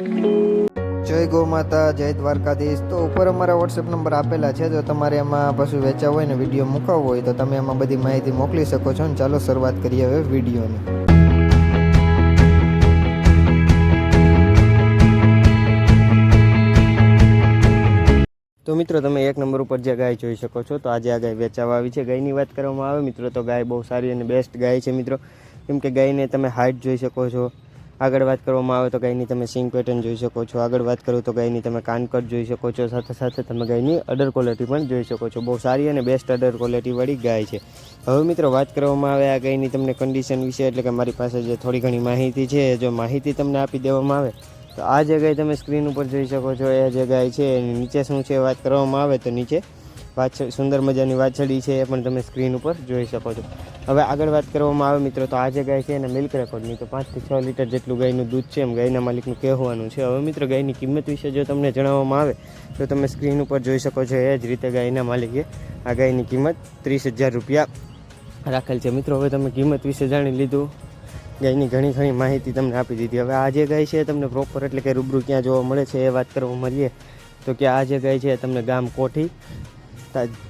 જય ગૌ માતા, જય દ્વારકાધીશ. તો ઉપર અમારા વોટ્સએપ નંબર આપેલા છે. જો તમારે એમાં પશુ વેચાવ હોય ને વીડિયો મૂકાવવો હોય, તો તમે એમાં બધી માહિતી મોકલી શકો છો. ને ચાલો શરૂઆત કરીએ હવે વિડીયોની. તો મિત્રો, તમે એક નંબર ઉપર જે ગાય જોઈ શકો છો, તો આજે આ ગાય વેચાવા આવી છે. ગાયની વાત કરવામાં આવે, મિત્રો, તો ગાય બહુ સારી અને બેસ્ટ ગાય છે, મિત્રો. કેમ કે ગાયને તમે હાઇટ જોઈ શકો છો. આગળ વાત કરવામાં આવે તો ગાયની તમે સિંગ પેટર્ન જોઈ શકો છો. આગળ વાત કરું તો ગાયની તમે કાનકટ જોઈ શકો છો. સાથે સાથે તમે ગાયની અડર ક્વોલિટી પણ જોઈ શકો છો. બહુ સારી અને બેસ્ટ અડર ક્વોલિટીવાળી ગાય છે. હવે મિત્રો વાત કરવામાં આવે આ ગાયની તમને કન્ડિશન વિશે, એટલે કે મારી પાસે જે થોડી ઘણી માહિતી છે, જો માહિતી તમને આપી દેવામાં આવે, તો આ જે ગાય તમે સ્ક્રીન ઉપર જોઈ શકો છો, એ જે ગાય છે, એની નીચે શું છે વાત કરવામાં આવે તો નીચે વાછ, સુંદર મજાની વાછડી છે એ પણ તમે સ્ક્રીન ઉપર જોઈ શકો છો. હવે આગળ વાત કરવામાં આવે મિત્રો તો આ જે ગાય છે એને મિલ્ક રેકોર્ડની તો પાંચથી છ લીટર જેટલું ગાયનું દૂધ છે એમ ગાયના માલિકનું કહેવાનું છે. હવે મિત્રો ગાયની કિંમત વિશે જો તમને જણાવવામાં આવે, તો તમે સ્ક્રીન ઉપર જોઈ શકો છો એ જ રીતે ગાયના માલિકે આ ગાયની કિંમત ત્રીસ હજાર રૂપિયા રાખેલ છે. મિત્રો હવે તમે કિંમત વિશે જાણી લીધું. ગાયની ઘણી ઘણી માહિતી તમને આપી દીધી. હવે આ જે ગાય છે તમને પ્રોપર એટલે કે રૂબરૂ ક્યાં જોવા મળે છે એ વાત કરવા મળીએ. તો કે આ જે ગાય છે તમને ગામ કોઠી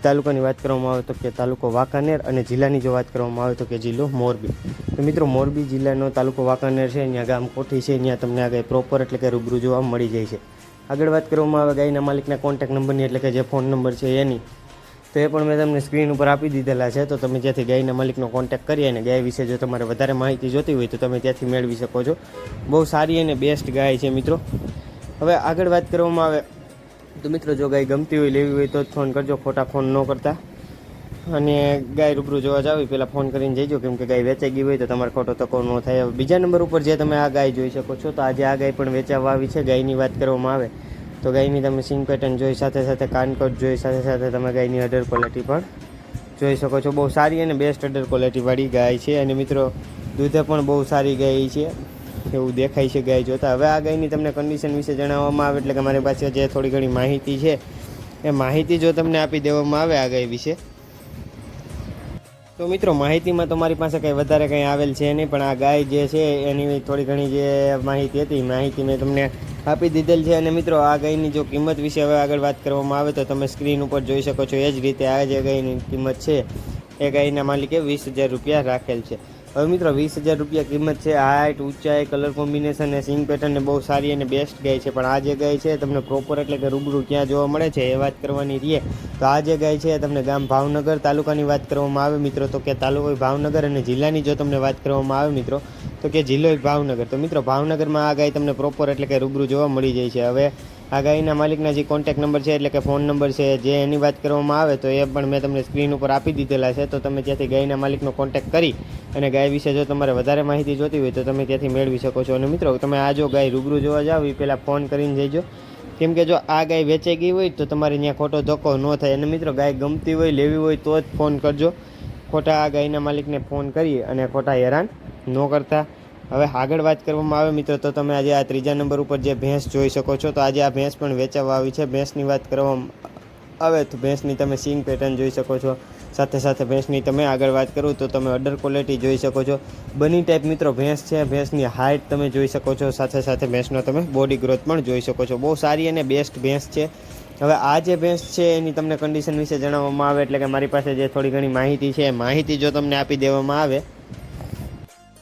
તાલુકાની વાત કરવામાં આવે તો કે તાલુકો વાંકાનેર અને જિલ્લાની જો વાત કરવામાં આવે તો કે જિલ્લો મોરબી. તો મિત્રો, મોરબી જિલ્લાનો તાલુકો વાંકાનેર છે ત્યાં ગામ કોઠી છે ત્યાં તમને આગળ પ્રોપર એટલે કે રૂબરૂ જોવા મળી જાય છે. આગળ વાત કરવામાં આવે ગાયના માલિકના કોન્ટેક નંબરની એટલે કે જે ફોન નંબર છે એની, તો એ પણ મેં તમને સ્ક્રીન ઉપર આપી દીધેલા છે. તો તમે જ્યાંથી ગાયના માલિકનો કોન્ટેક્ટ કરી અને ગાય વિશે જો તમારે વધારે માહિતી જોતી હોય તો તમે ત્યાંથી મેળવી શકો છો. બહુ સારી અને બેસ્ટ ગાય છે મિત્રો. હવે આગળ વાત કરવામાં આવે તો મિત્રો, જો ગાય ગમતી હોય, લેવી હોય તો ફોન કરજો. ખોટા ફોન ન કરતા. અને ગાય રૂબરૂ જોવા જાવ પહેલાં ફોન કરીને જઈજો. કેમ કે ગાય વેચાઈ ગઈ હોય તો તમારે ખોટો તકો ન થાય. બીજા નંબર ઉપર જે તમે આ ગાય જોઈ શકો છો, તો આજે આ ગાય પણ વેચાવા આવી છે. ગાયની વાત કરવામાં આવે, તો ગાયની તમે સિંગ પેટર્ન જોઈ, સાથે સાથે કાનકોટ જોઈ, સાથે સાથે તમે ગાયની અડર ક્વોલિટી પણ જોઈ શકો છો. બહુ સારી અને બેસ્ટ અડર ક્વોલિટીવાળી ગાય છે. અને મિત્રો, દૂધે પણ બહુ સારી ગાય છે. એવું દેખાય છે ગાય જોતા. હવે આ ગાયની તમને કન્ડિશન વિશે જણાવવામાં આવે એટલે કે મારી પાસે જે થોડી ઘણી માહિતી છે. એ માહિતી જો તમને આપી દેવામાં આવે આ ગાય વિશે. તો મિત્રો, માહિતીમાં તો મારી પાસે કંઈ વધારે કંઈ આવેલ છે નહીં, પણ આ ગાય જે છે એની થોડી ઘણી જે માહિતી હતી માહિતી મેં તમને આપી દીધેલ છે. અને મિત્રો, આ ગાયની જો કિંમત વિશે હવે આગળ વાત કરવામાં આવે તો તમે સ્ક્રીન ઉપર જોઈ શકો છો. એ જ રીતે આ જે ગાયની કિંમત છે, એ ગાયના માલિકે વીસ હજાર રૂપિયા રાખેલ છે. હવે મિત્રો, વીસ હજાર રૂપિયા કિંમત છે. હાઇટ ઊંચાઈ કલર કોમ્બિનેશન અને સિંગ પેટર્ન બહુ સારી અને બેસ્ટ ગાય છે. પણ આ જે ગાય છે, તમને પ્રોપર એટલે કે રૂબરૂ ક્યાં જોવા મળે છે એ વાત કરવાની રહીએ તો આ જે ગાય છે તમને ગામ ભાવનગર તાલુકાની વાત કરવામાં આવે મિત્રો. તો કે તાલુકો ભાવનગર અને જિલ્લાની જો તમને વાત કરવામાં આવે મિત્રો, તો કે જિલ્લો ભાવનગર. તો મિત્રો, ભાવનગરમાં આ ગાય તમને પ્રોપર એટલે કે રૂબરૂ જોવા મળી જાય છે. હવે આ ગાયના માલિકના જે કોન્ટેક્ટ નંબર છે, એટલે કે ફોન નંબર છે, જે એની વાત કરવામાં આવે, તો એ પણ મેં તમને સ્ક્રીન ઉપર આપી દીધેલા છે. તો તમે ત્યાંથી ગાયના માલિકનો કોન્ટેક્ટ કરી અને ગાય વિશે જો તમારે વધારે માહિતી જોતી હોય, તો તમે ત્યાંથી મેળવી શકો છો. અને મિત્રો, તમે આ જો ગાય રૂબરૂ જોવા જાવ, એ પહેલાં ફોન કરીને જઈજો. કેમ કે જો આ ગાય વેચાઈ ગઈ હોય, તો તમારે ત્યાં ખોટો ધક્કો ન થાય. અને મિત્રો, ગાય ગમતી હોય, લેવી હોય, તો જ ફોન કરજો. ખોટા આ ગાયના માલિકને ફોન કરી અને ખોટા હેરાન ન કરતા. હવે આગળ વાત કરવામાં આવે મિત્રો, તો તમે આજે આ ત્રીજા નંબર ઉપર જે ભેંસ જોઈ શકો છો, તો આજે આ ભેંસ પણ વેચાવા આવી છે. ભેંસની વાત કરવામાં આવે તો ભેંસની તમે સિંગ પેટર્ન જોઈ શકો છો. સાથે સાથે ભેંસની તમે આગળ વાત કરું તો તમે અડર ક્વોલિટી જોઈ શકો છો. બની ટાઈપ મિત્રો ભેંસ છે, ભેંસની હાઇટ તમે જોઈ શકો છો. સાથે સાથે ભેંસનો તમે બોડી ગ્રોથ પણ જોઈ શકો છો. બહુ સારી અને બેસ્ટ ભેંસ છે. હવે આ જે ભેંસ છે એની તમને કન્ડિશન વિશે જણાવવામાં આવે, એટલે કે મારી પાસે જે થોડી ઘણી માહિતી છે, એ માહિતી જો તમને આપી દેવામાં આવે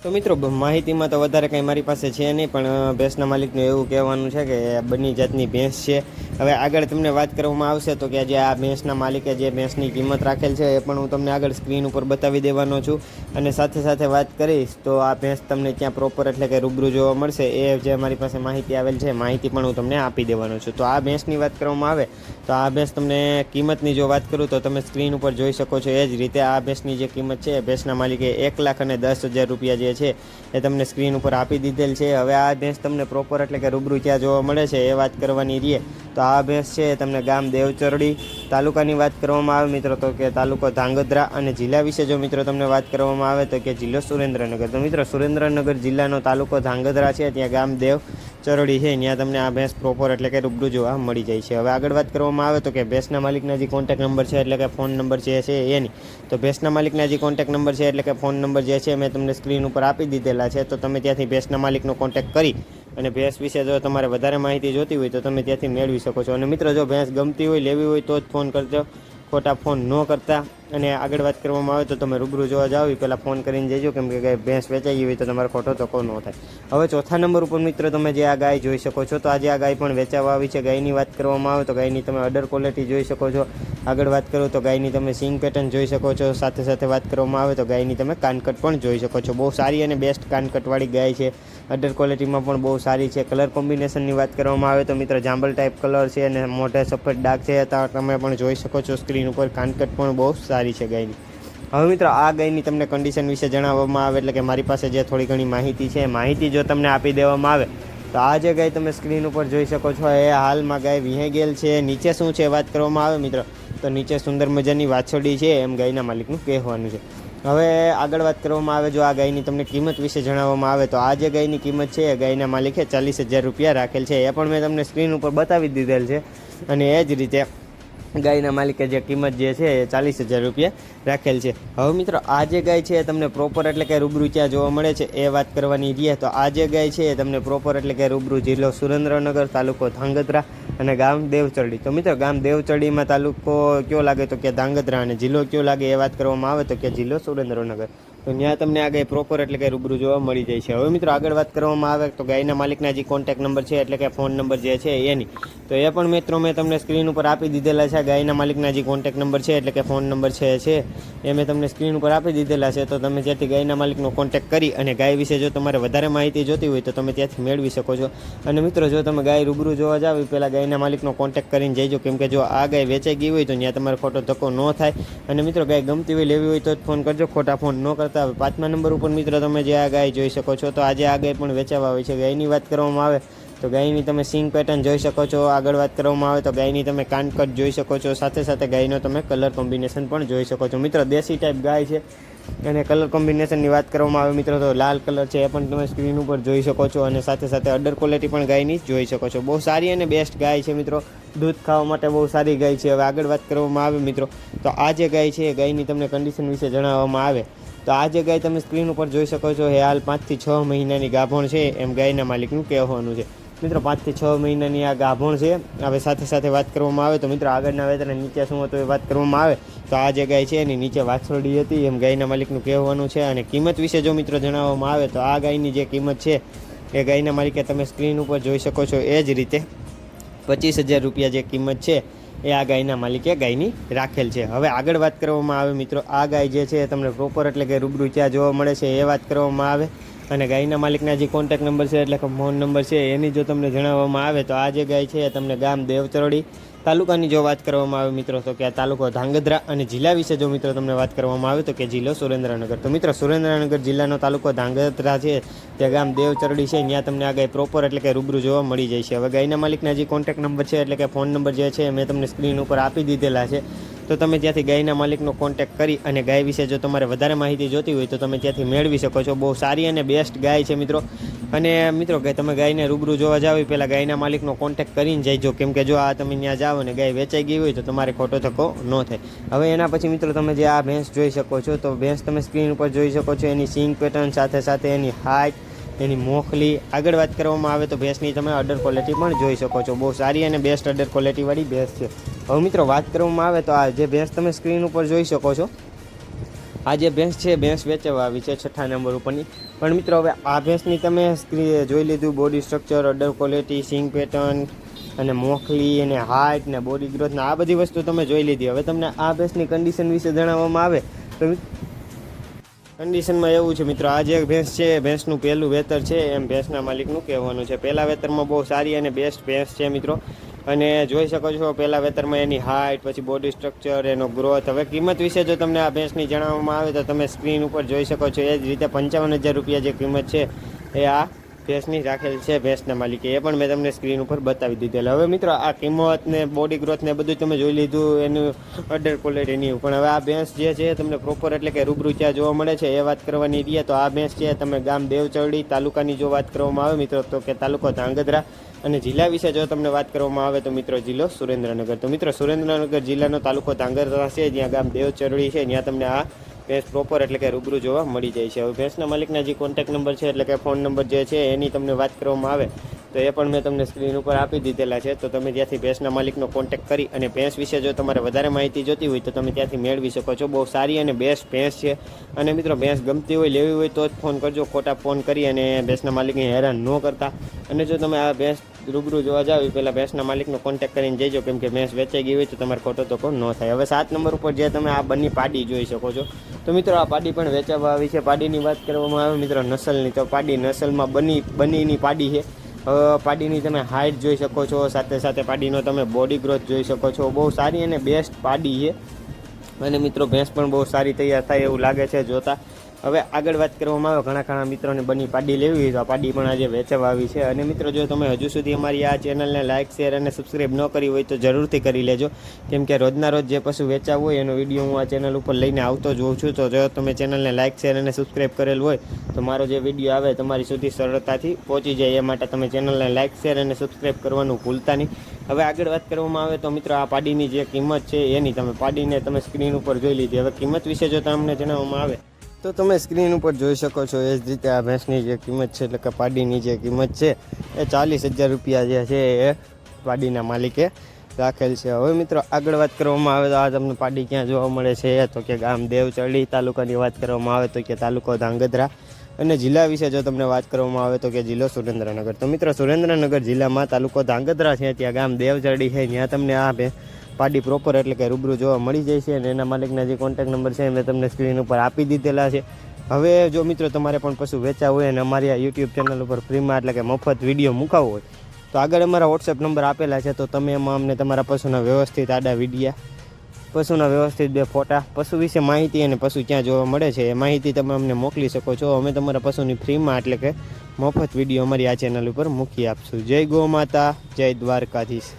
તો મિત્રો માહિતીમાં તો વધારે કંઈ મારી પાસે છે નહીં, પણ ભેંસના માલિકનું એવું કહેવાનું છે કે બંને જાતની ભેંસ છે. હવે આગળ તમને વાત કરવામાં આવશે તો કે જે આ ભેંસના માલિકે જે ભેંસની કિંમત રાખેલ છે એ પણ હું તમને આગળ સ્ક્રીન ઉપર બતાવી દેવાનો છું. અને સાથે સાથે વાત કરીશ તો આ ભેંસ તમને ક્યાં પ્રોપર એટલે કે રૂબરૂ જોવા મળશે એ જે મારી પાસે માહિતી આવેલ છે માહિતી પણ હું તમને આપી દેવાનો છું. તો આ ભેંસની વાત કરવામાં આવે તો આ ભેંસ તમને કિંમતની જો વાત કરું તો તમે સ્ક્રીન ઉપર જોઈ શકો છો એ જ રીતે આ ભેંસની જે કિંમત છે ભેંસના માલિકે એક લાખ અને દસ હજાર રૂપિયા જે છે એ તમને સ્ક્રીન ઉપર આપી દીધેલ છે. હવે આ ભેંસ તમને પ્રોપર એટલે કે રૂબરૂ ક્યાં જોવા મળે છે, એ વાત કરવાની રહીએ તો આ ભેંસ છે તમને ગામ દેવચરડી તાલુકાની વાત કરવામાં આવે મિત્રો, તો કે તાલુકો ધાંગધ્રા અને જિલ્લા વિશે જો મિત્રો તમને વાત કરવામાં આવે તો કે જિલ્લો સુરેન્દ્રનગર. તો મિત્રો સુરેન્દ્રનગર જિલ્લાનો તાલુકો ધાંગધ્રા છે, ત્યાં ગામ દેવ ચરોડી છે ત્યાં તમને આ ભેંસ પ્રોપર એટલે કે રૂબરૂ જોવા મળી જાય છે. હવે આગળ વાત કરવામાં આવે તો કે ભેંસના માલિકના જે કોન્ટેક નંબર છે, એટલે કે ફોન નંબર જે છે એની તો ભેંસના માલિકના જે કોન્ટેક નંબર છે, એટલે કે ફોન નંબર જે છે મેં તમને સ્ક્રીન ઉપર આપી દીધેલા છે. તો તમે ત્યાંથી ભેંસના માલિકનો કોન્ટેક કરી અને ભેંસ વિશે જો તમારે વધારે માહિતી જોતી હોય તો તમે ત્યાંથી મેળવી શકો છો. અને મિત્રો, જો ભેંસ ગમતી હોય, લેવી હોય તો જ ફોન કરજો. ખોટા ફોન ન કરતા. અને આગળ વાત કરવામાં આવે તો તમે રૂબરૂ જોવા જાઓ પહેલાં ફોન કરીને જજો, કેમ કે ગાય ભેંસ વેચાઈ હોય તો તમારે ખોટો ધક્કો ન થાય. હવે ચોથા નંબર ઉપર મિત્રો તમે જે આ ગાય જોઈ શકો છો, તો આજે આ ગાય પણ વેચાવા આવી છે. ગાયની વાત કરવામાં આવે તો ગાયની તમે અડર ક્વોલિટી જોઈ શકો છો. આગળ વાત કરું તો ગાયની તમે સિંગ પેટર્ન જોઈ શકો છો. સાથે સાથે વાત કરવામાં આવે તો ગાયની તમે કાનકટ પણ જોઈ શકો છો. બહુ સારી અને બેસ્ટ કાનકટવાળી ગાય છે. અડર ક્વોલિટીમાં પણ બહુ સારી છે. કલર કોમ્બિનેશનની વાત કરવામાં આવે તો મિત્રો જાંબલ ટાઈપ કલર છે અને મોઢે સફેદ ડાઘ છે. તમે પણ જોઈ શકો છો. સ્ક્રીન ઉપર કાનકટ પણ બહુ સારી છે ગાયની. હવે મિત્રો, આ ગાયની તમને કન્ડિશન વિશે જણાવવામાં આવે એટલે કે મારી પાસે જે થોડી ઘણી માહિતી છે માહિતી જો તમને આપી દેવામાં આવે, તો આ જે ગાય તમે સ્ક્રીન ઉપર જોઈ શકો છો, એ હાલમાં ગાય વિહેગેલ છે. નીચે શું છે વાત કરવામાં આવે મિત્રો, તો નીચે સુંદર મજાની વાછોડી છે, એમ ગાયના માલિકનું કહેવાનું છે. હવે આગળ વાત કરવામાં આવે, જો આ ગાયની તમને કિંમત વિશે જણાવવામાં આવે, તો આ જે ગાયની કિંમત છે, એ ગાયના માલિકે ચાલીસ હજાર રૂપિયા રાખેલ છે. એ પણ મેં તમને સ્ક્રીન ઉપર બતાવી દીધેલ છે, અને એ જ રીતે ગાયના માલિકે જે કિંમત જે છે એ ચાલીસ હજાર રૂપિયા રાખેલ છે. હવે મિત્રો, આ જે ગાય છે તમને પ્રોપર એટલે કે રૂબરૂ ક્યાં જોવા મળે છે, એ વાત કરવાની રહે તો આ જે ગાય છે એ તમને પ્રોપર એટલે કે રૂબરૂ જિલ્લો સુરેન્દ્રનગર, તાલુકો ધાંગધ્રા અને ગામ દેવચરડી. તો મિત્રો, ગામ દેવચરડીમાં તાલુકો કયો લાગે? તો કે ધાંગધ્રા અને જિલ્લો કયો લાગે એ વાત કરવામાં આવે તો કે જિલ્લો સુરેન્દ્રનગર. તો ત્યાં તમને આ ગાય પ્રોપર એટલે કે રૂબરૂ જોવા મળી જાય છે. હવે મિત્રો આગળ વાત કરવામાં આવે તો ગાયના માલિકના જે કોન્ટેક નંબર છે એટલે કે ફોન નંબર જે છે એની. તો એ પણ મિત્રો મેં તમને સ્ક્રીન ઉપર આપી દીધેલા છે. ગાયના માલિકના જે કોન્ટેક નંબર છે એટલે કે ફોન નંબર છે છે. એ મેં તમને સ્ક્રીન ઉપર આપી દીધેલા છે. તો તમે જ્યાંથી ગાયના માલિકનો કોન્ટેક કરી અને ગાય વિશે જો તમારે વધારે માહિતી જોતી હોય તો તમે ત્યાંથી મેળવી શકો છો. અને મિત્રો જો તમે ગાય રૂબરૂ જોવા જાવ પહેલાં ગાયના માલિકનો કોન્ટેક કરીને જઈજો. કેમ કે જો આ ગાય વેચાઈ ગઈ હોય તો ત્યાં તમારે ખોટો ધક્કો ન થાય. અને મિત્રો ગાય ગમતી હોય લેવી હોય તો જ ફોન કરજો. ખોટા ફોન ન કરતા હવે પાંચમા નંબર ઉપર મિત્રો તમે જે આ ગાય જોઈ શકો છો, તો આજે આ ગાય પણ વેચાવા હોય છે. ગાયની વાત કરવામાં આવે તો ગાયની તમે સિંગ પેટર્ન જોઈ શકો છો. આગળ વાત કરવામાં આવે તો ગાયની તમે કાનકટ જોઈ શકો છો. સાથે સાથે ગાયનો તમે કલર કોમ્બિનેશન પણ જોઈ શકો છો. મિત્રો, દેશી ટાઈપ ગાય છે અને કલર કોમ્બિનેશનની વાત કરવામાં આવે મિત્રો, તો લાલ કલર છે, એ પણ તમે સ્ક્રીન ઉપર જોઈ શકો છો. અને સાથે સાથે અડર ક્વોલિટી પણ ગાયની જોઈ શકો છો. બહુ સારી અને બેસ્ટ ગાય છે મિત્રો. દૂધ ખાવા માટે બહુ સારી ગાય છે. હવે આગળ વાત કરવામાં આવે મિત્રો, તો આ જે ગાય છે, એ ગાયની તમને કન્ડિશન વિશે જણાવવામાં આવે. તો આ જે તમે સ્ક્રીન ઉપર જોઈ શકો છો એ હાલ પાંચથી છ મહિનાની ગાભણ છે, એમ ગાયના માલિકનું કહેવાનું છે. મિત્રો પાંચથી છ મહિનાની આ ગાભણ છે, હવે સાથે સાથે વાત કરવામાં આવે તો મિત્રો આગળના વેતન નીચે શું હતું એ વાત કરવામાં આવે. તો આ જે છે, એની નીચે વાછરડી હતી, એમ ગાયના માલિકનું કહેવાનું છે અને કિંમત વિશે જો મિત્રો જણાવવામાં આવે તો આ ગાયની જે કિંમત છે, એ ગાયના માલિકે તમે સ્ક્રીન ઉપર જોઈ શકો છો, એ જ રીતે પચીસ હજાર રૂપિયા જે કિંમત છે એ આ ગાયના માલિકે ગાયની રાખેલ છે. હવે આગળ વાત કરવામાં આવે મિત્રો, આ ગાય જે છે એ તમને પ્રોપર એટલે કે રૂબરૂ ક્યાં જોવા મળે છે, એ વાત કરવામાં આવે. અને ગાયના માલિકના જે કોન્ટેક નંબર છે, એટલે કે ફોન નંબર છે, એની જો તમને જણાવવામાં આવે તો આ જે ગાય છે તમને ગામ દેવચરોડી તાલુકાની જો વાત કરવામાં આવે મિત્રો, તો કે આ તાલુકો ધાંગધ્રા અને જિલ્લા વિશે જો મિત્રો તમને વાત કરવામાં આવે તો કે જિલ્લો સુરેન્દ્રનગર. તો મિત્રો, સુરેન્દ્રનગર જિલ્લાનો તાલુકો ધાંગધ્રા છે તે ગામ દેવચરડી છે ત્યાં તમને આ ગાય પ્રોપર એટલે કે રૂબરૂ જોવા મળી જાય છે. હવે ગાયના માલિકના જે કોન્ટેક નંબર છે, એટલે કે ફોન નંબર જે છે મેં તમને સ્ક્રીન ઉપર આપી દીધેલા છે. તો તમે ત્યાંથી ગાયના માલિકનો કોન્ટેક કરી અને ગાય વિશે જો તમારે વધારે માહિતી જોતી હોય તો તમે ત્યાંથી મેળવી શકો છો. બહુ સારી અને બેસ્ટ ગાય છે મિત્રો. અને મિત્રો કે તમે ગાયને રૂબરૂ જોવા જાવ પહેલાં ગાયના માલિકનો કોન્ટેક કરીને જઈજો કેમ કે જો આ તમે ત્યાં જાઓ અને ગાય વેચાઈ ગઈ હોય તો તમારે ખોટો થકો ન થાય. હવે એના પછી મિત્રો તમે જે આ ભેંસ જોઈ શકો છો, તો ભેંસ તમે સ્ક્રીન ઉપર જોઈ શકો છો. એની સિંગ પેટર્ન સાથે સાથે એની હાઇટ એની મોખલી. આગળ વાત કરવામાં આવે તો ભેંસની તમે અડર ક્વોલિટી પણ જોઈ શકો છો. બહુ સારી અને બેસ્ટ અડર ક્વોલિટીવાળી ભેંસ છે. હવે મિત્રો વાત કરવામાં આવે તો આ જે ભેંસ તમે સ્ક્રીન ઉપર જોઈ શકો છો, આ જે ભેંસ છે, ભેંસ વેચવા આવી છે છઠ્ઠા નંબર ઉપરની. પણ મિત્રો હવે આ ભેંસની તમે જોઈ લીધું બોડી સ્ટ્રક્ચર અડર ક્વોલિટી સિંગ પેટર્ન અને મોખલી અને હાઇટ ને બોડી ગ્રોથ ને આ બધી વસ્તુ તમે જોઈ લીધી. હવે તમને આ ભેંસની કન્ડિશન વિશે જણાવવામાં આવે તો કન્ડિશનમાં એવું છે મિત્રો, આ જે ભેંસ છે, ભેંસનું પહેલું વેતર છે, એમ ભેંસના માલિકનું કહેવાનું છે. પહેલા વેતરમાં બહુ સારી અને બેસ્ટ ભેંસ છે મિત્રો. અને જોઈ શકો છો, પહેલા વેતરમાં એની હાઇટ પછી બોડી સ્ટ્રક્ચર એનો ગ્રોથ હવે કિંમત વિશે જો તમને આ ભેંસની જણાવવામાં આવે તો તમે સ્ક્રીન ઉપર જોઈ શકો છો. એ જ રીતે પંચાવન હજાર રૂપિયા જે કિંમત છે, એ આ ભેંસની રાખેલ છે, ભેંસના માલિકે. એ પણ મેં તમને સ્ક્રીન ઉપર બતાવી દીધેલ. હવે મિત્રો, આ કિંમત ને બોડી ગ્રોથ ને બધું તમે જોઈ લીધું, એનું અડર ક્વોલિટીની પણ હવે આ ભેંસ જે છે તમને પ્રોપર એટલે કે રૂબરૂ ત્યાં જોવા મળે છે, એ વાત કરવાની રહી તો આ ભેંસ છે તમે ગામ દેવચરડી તાલુકાની જો વાત કરવામાં આવે મિત્રો, તો કે તાલુકો ધાંગધ્રા. અને જિલ્લા વિશે જો તમને વાત કરવામાં આવે તો મિત્રો જિલ્લો સુરેન્દ્રનગર. તો મિત્રો સુરેન્દ્રનગર જિલ્લાનો તાલુકો ધાંગરધરા છે જ્યાં ગામ દેવચરડી છે, ત્યાં તમને આ ભેંસ પ્રોપર એટલે કે રૂબરૂ જોવા મળી જાય છે. હવે ભેંસના માલિકના જે કોન્ટેક્ટ નંબર છે, એટલે કે ફોન નંબર જે છે, એની તમને વાત કરવામાં આવે. તો એ પણ મેં તમને સ્ક્રીન ઉપર આપી દીધેલા છે. તો તમે ત્યાંથી ભેંસના માલિકનો કોન્ટેક્ટ કરી અને ભેંસ વિશે જો તમારે વધારે માહિતી જોતી હોય તો તમે ત્યાંથી મેળવી શકો છો. બહુ સારી અને બેસ્ટ ભેંસ છે. અને મિત્રો, ભેંસ ગમતી હોય લેવી હોય તો જ ફોન કરજો. ખોટા ફોન કરી અને ભેંસના માલિકને હેરાન ન કરતા. અને જો તમે આ ભેંસ રૂબરૂ જોવા જાવ એ પહેલાં ભેંસના માલિકનો કોન્ટેક્ટ કરીને જઈજો. કેમ કે ભેંસ વેચાઈ ગઈ હોય તો તમારે ખોટો તો કોણ ન થાય. હવે સાત નંબર ઉપર જે તમે આ બંને પાડી જોઈ શકો છો. તો મિત્રો, આ પાડી પણ વેચાવા આવી છે. પાડીની વાત કરવામાં આવે મિત્રો, નસલની. તો પાડી નસલમાં બની બનીની પાડી છે. પાડીની તમે હાઇટ જોઈ શકો છો, સાથે સાથે પાડીનો તમે બોડી ગ્રોથ જોઈ શકો છો. બહુ સારી અને બેસ્ટ પાડી છે. અને મિત્રો, ભેંસ પણ બહુ સારી તૈયાર થાય એવું લાગે છે જોતા. હવે આગળ વાત કરવામાં આવે, ઘણા ઘણા મિત્રોને બની પાડી લેવી હોય તો આ પાડી પણ આજે વેચવા આવી છે. અને મિત્રો, જો તમે હજુ સુધી અમારી આ ચેનલને લાઇક શેર અને સબસ્ક્રાઈબ ન કરી હોય તો જરૂરથી કરી લેજો. કેમ કે રોજના રોજ જે પશુ વેચાવ હોય, એનો વીડિયો હું આ ચેનલ ઉપર લઈને આવતો જ છું. તો જો તમે ચેનલને લાઇક શેર અને સબસ્ક્રાઈબ કરેલ હોય, તો મારો જે વીડિયો આવે, તમારી સુધી સરળતાથી પહોંચી જાય. એ માટે તમે ચેનલને લાઇક શેર અને સબસ્ક્રાઈબ કરવાનું ભૂલતા નહીં. હવે આગળ વાત કરવામાં આવે તો મિત્રો, આ પાડીની જે કિંમત છે, એની તમે પાડીને તમે સ્ક્રીન ઉપર જોઈ લીધી. હવે કિંમત વિશે જો તમને જણાવવામાં આવે તો તમે સ્ક્રીન ઉપર જોઈ શકો છો એ જ રીતે આ ભેંસની જે કિંમત છે, એટલે કે પાડીની જે કિંમત છે, એ ચાલીસ હજાર રૂપિયા જે છે એ પાડીના માલિકે રાખેલ છે. હવે મિત્રો, આગળ વાત કરવામાં આવે તો આ તમને પાડી ક્યાં જોવા મળે છે? તો કે ગામ દેવચરડી તાલુકાની વાત કરવામાં આવે તો કે તાલુકો ધાંગધ્રા. અને જિલ્લા વિશે જો તમને વાત કરવામાં આવે તો કે જિલ્લો સુરેન્દ્રનગર. તો મિત્રો, સુરેન્દ્રનગર જિલ્લામાં તાલુકો ધાંગધ્રા છે, ત્યાં ગામ દેવચરડી છે, ત્યાં તમને આ ભે પાડી પ્રોપર એટલે કે રૂબરૂ જોવા મળી જાય છે અને એના માલિકના જે કોન્ટેક્ટ નંબર છે મેં તમને સ્ક્રીન ઉપર આપી દીધેલા છે. હવે જો મિત્રો તમારે પણ પશુ વેચા હોય અને અમારી આ યુટ્યુબ ચેનલ ઉપર ફ્રીમાં એટલે કે મફત વીડિયો મૂકાવો હોય, તો આગળ અમારા વોટ્સએપ નંબર આપેલા છે, તો તમે એમાં અમને તમારા પશુના વ્યવસ્થિત આડા વિડીયા, પશુના વ્યવસ્થિત બે ફોટા, પશુ વિશે માહિતી અને પશુ ક્યાં જોવા મળે છે એ માહિતી તમે અમને મોકલી શકો છો. અમે તમારા પશુની ફ્રીમાં એટલે કે મફત વીડિયો અમારી આ ચેનલ ઉપર મૂકી આપશું. જય ગો માતા, જય દ્વારકાધીશ.